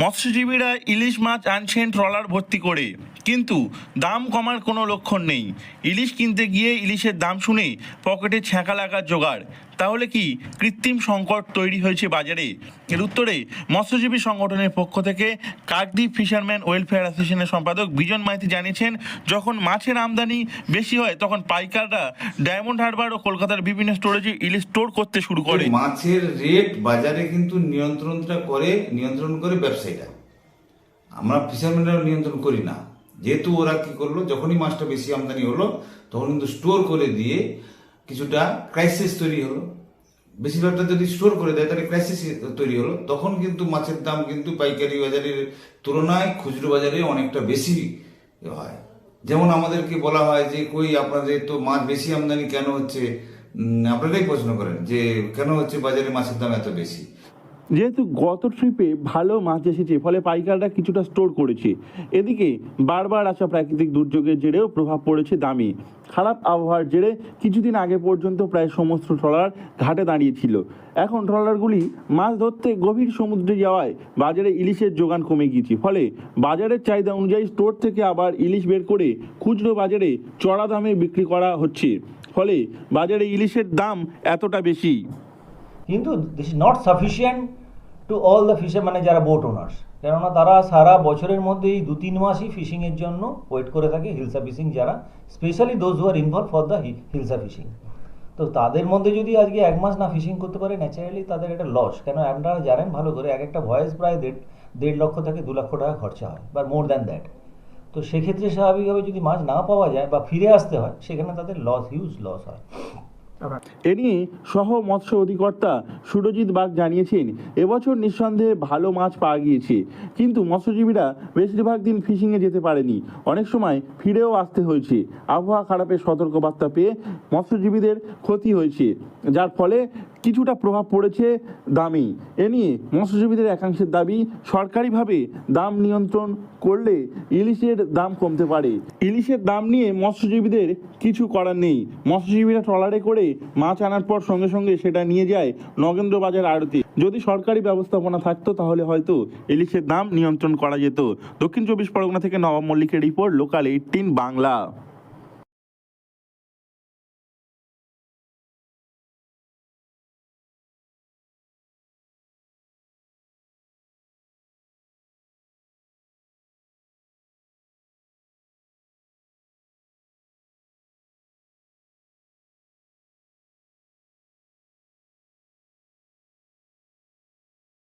মৎস্যজীবীরা ইলিশ মাছ আনছেন ট্রলার ভর্তি করে। কিন্তু দাম কমার কোনো লক্ষণ নেই। ইলিশ কিনতে গিয়ে ইলিশের দাম শুনে পকেটে ছ্যাঁকা লাগার জোগাড়। তাহলে কি কৃত্রিম সংকট তৈরি হয়েছে বাজারে? এর উত্তরে মৎস্যজীবী সংগঠনের পক্ষ থেকে কাকদ্বীপ ফিশারম্যান ওয়েলফেয়ার অ্যাসোসিয়েশনের সম্পাদক বিজন মাইতি জানিয়েছেন, যখন মাছের আমদানি বেশি হয়, তখন পাইকাররা ডায়মন্ড হারবার ও কলকাতার বিভিন্ন স্টোরেজে ইলিশ স্টোর করতে শুরু করে মাছের রেট বাজারে কিন্তু নিয়ন্ত্রণটা করে, নিয়ন্ত্রণ করে ব্যবসায়ীরা আমরা ফিশারম্যানরা নিয়ন্ত্রণ করি না। যেহেতু ওরা কি করল, যখনই মাছটা বেশি আমদানি হলো, তখন কিন্তু স্টোর করে দিয়ে কিছুটা ক্রাইসিস তৈরি হলো। বেশিরভাগটা যদি স্টোর করে দেয়, তাহলে ক্রাইসিস তৈরি হলো। তখন কিন্তু মাছের দাম কিন্তু পাইকারি বাজারের তুলনায় খুচরো বাজারে অনেকটা বেশি হয়। যেমন আমাদেরকে বলা হয় যে, কই, আপনাদের তো মাছ বেশি আমদানি কেন হচ্ছে? আপনারাই প্রশ্ন করেন যে, কেন হচ্ছে বাজারে মাছের দাম এত বেশি? যেহেতু গত ট্রিপে ভালো মাছ এসেছে, ফলে পাইকাররা কিছুটা স্টোর করেছে। এদিকে বারবার আসা প্রাকৃতিক দুর্যোগের জেরেও প্রভাব পড়েছে দামে। খারাপ আবহাওয়ার জেরে কিছুদিন আগে পর্যন্ত প্রায় সমস্ত ট্রলার ঘাটে দাঁড়িয়েছিল। এখন ট্রলারগুলি মাছ ধরতে গভীর সমুদ্রে যাওয়ায় বাজারে ইলিশের যোগান কমে গিয়েছে। ফলে বাজারের চাহিদা অনুযায়ী স্টোর থেকে আবার ইলিশ বের করে খুচরো বাজারে চড়া দামে বিক্রি করা হচ্ছে। ফলে বাজারে ইলিশের দাম এতটা বেশি। কিন্তু this is not sufficient to all the fisher মানে যারা বোট ওনার্স কেননা তারা সারা বছরের মধ্যে এই দু তিন মাসই ফিশিংয়ের জন্য ওয়েট করে থাকে হিলসা ফিশিং যারা specially those who are involve for the hilsa fishing তো তাদের মধ্যে যদি আজকে এক মাস না ফিশিং করতে পারে ন্যাচারালি তাদের একটা লস কেন আপনারা জানেন ভালো করে, এক একটা ভয়েস প্রায় দেড় দেড় লক্ষ থেকে দু লক্ষ টাকা খরচা হয় বা মোর দ্যান দ্যাট তো সেক্ষেত্রে স্বাভাবিকভাবে যদি মাছ না পাওয়া যায় বা ফিরে আসতে হয়, সেখানে তাদের লস হিউজ লস হয়। এ নিয়ে সহ মৎস্য অধিকর্তা সুরজিৎ বাগ জানিয়েছেন, এবছর নিঃসন্দেহে ভালো মাছ পাওয়া গিয়েছে, কিন্তু মৎস্যজীবীরা বেশিরভাগ দিন ফিশিংয়ে যেতে পারেনি। অনেক সময় ফিরেও আসতে হয়েছে। আবহাওয়া খারাপের সতর্কবার্তা পেয়ে মৎস্যজীবীদের ক্ষতি হয়েছে। যার ফলে কিছুটা প্রভাব পড়েছে দামে। এ নিয়ে মৎস্যজীবীদের একাংশের দাবি, সরকারিভাবে দাম নিয়ন্ত্রণ করলে ইলিশের দাম কমতে পারে। ইলিশের দাম নিয়ে মৎস্যজীবীদের কিছু করার নেই। মৎস্যজীবীরা ট্রলারে করে মাছ আনার পর সঙ্গে সঙ্গে সেটা নিয়ে যায় নগেন্দ্র বাজার আড়তে। যদি সরকারি ব্যবস্থাপনা থাকতো, তাহলে হয়তো ইলিশের দাম নিয়ন্ত্রণ করা যেত। দক্ষিণ চব্বিশ পরগনা থেকে নবাব মল্লিকের রিপোর্ট, লোকাল এইটিন বাংলা।